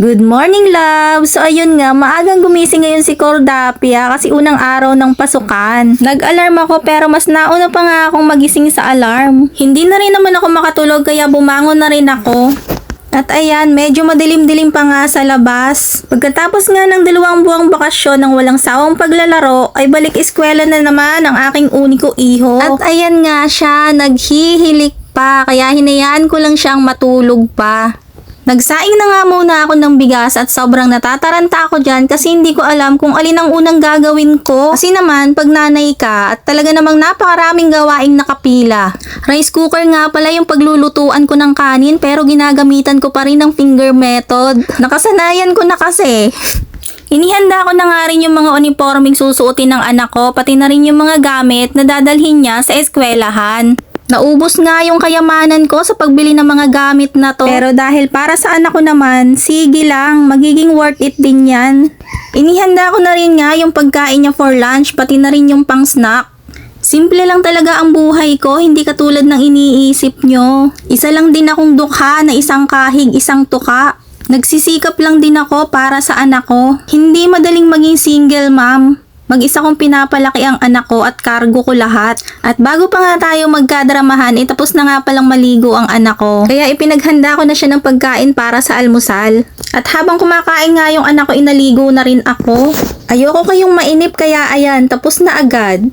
Good morning, love! So, ayun nga, maagang gumising ngayon si Cordapia kasi unang araw ng pasukan. Nag-alarm ako pero mas nauna pa nga akong magising sa alarm. Hindi na rin naman ako makatulog kaya bumangon na rin ako. At ayan, medyo madilim-dilim pa nga sa labas. Pagkatapos nga ng dalawang buwang bakasyon ng walang sawang paglalaro, ay balik eskwela na naman ang aking uniko iho. At ayan nga siya, naghihilik pa, kaya hinayaan ko lang siyang matulog pa. Nagsaing na nga muna ako ng bigas at sobrang natataranta ako dyan kasi hindi ko alam kung alin ang unang gagawin ko. Kasi naman, pag nanay ka at talaga namang napakaraming gawaing nakapila. Rice cooker nga pala yung paglulutuan ko ng kanin pero ginagamitan ko pa rin ng finger method. Nakasanayan ko na kasi. Inihanda ko na nga rin yung mga uniforming susuotin ng anak ko, pati na rin yung mga gamit na dadalhin niya sa eskwelahan. Naubos nga yung kayamanan ko sa pagbili ng mga gamit na to. Pero dahil para sa anak ko naman, sige lang, magiging worth it din yan. Inihanda ko na rin nga yung pagkain niya for lunch, pati na rin yung pang snack. Simple lang talaga ang buhay ko, hindi katulad ng iniisip nyo. Isa lang din akong dukha na isang kahig, isang tuka. Nagsisikap lang din ako para sa anak ko. Hindi madaling maging single mom. Mag-isa kong pinapalaki ang anak ko at cargo ko lahat. At bago pa nga tayo magkadramahan, eh tapos na nga palang maligo ang anak ko. Kaya ipinaghanda ko na siya ng pagkain para sa almusal. At habang kumakain nga yung anak ko, inaligo na rin ako. Ayoko kayong mainip kaya ayan, tapos na agad.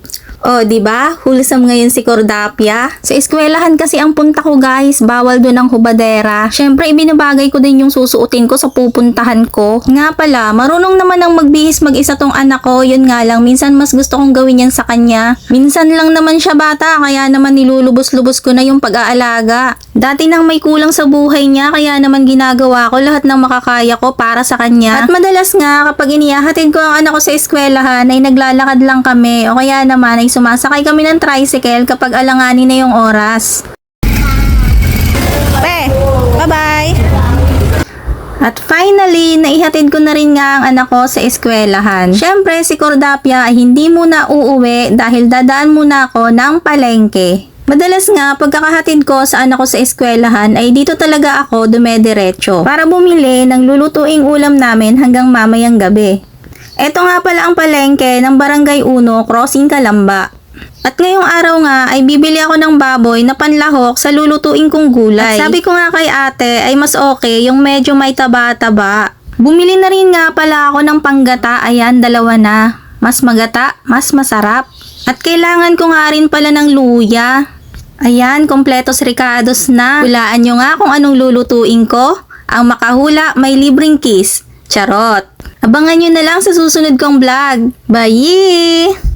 Oh, 'di ba? Wholesome ngayon si Cordapia. Sa eskwelahan kasi ang punta ko, guys, bawal doon ang hubadera. Syempre, ibinabagay ko din yung susuotin ko sa pupuntahan ko. Nga pala, marunong naman ang magbihis mag-isa tong anak ko. Yun nga lang, minsan mas gusto kong gawin yan sa kanya. Minsan lang naman siya bata, kaya naman nilulubos-lubos ko na yung pag-aalaga. Dati nang may kulang sa buhay niya, kaya naman ginagawa ko lahat ng makakaya ko para sa kanya. At madalas nga, kapag inihahatid ko ang anak ko sa eskwelahan, ay naglalakad lang kami. O kaya naman, ay sumasakay kami ng tricycle kapag alanganin na yung oras. Pe, bye-bye! At finally, naihatid ko na rin nga ang anak ko sa eskwelahan. Siyempre, si Cordapia ay hindi muna uuwi dahil dadaan muna ako ng palengke. Madalas nga, pagkakahatid ko sa anak ko sa eskwelahan ay dito talaga ako dumediretso para bumili ng lulutuing ulam namin hanggang mamayang gabi. Ito nga pala ang palengke ng Barangay 1, Crossing Kalamba. At ngayong araw nga ay bibili ako ng baboy na panlahok sa lulutuin kong gulay. At sabi ko nga kay ate ay mas okay yung medyo may taba-taba. Bumili na rin nga pala ako ng panggata, ayan dalawa na. Mas magata, mas masarap. At kailangan ko nga rin pala ng luya. Ayan, kompletos ricados na. Hulaan nyo nga kung anong lulutuin ko. Ang makahula may libreng kiss. Charot. Abangan nyo na lang sa susunod kong vlog. Bye!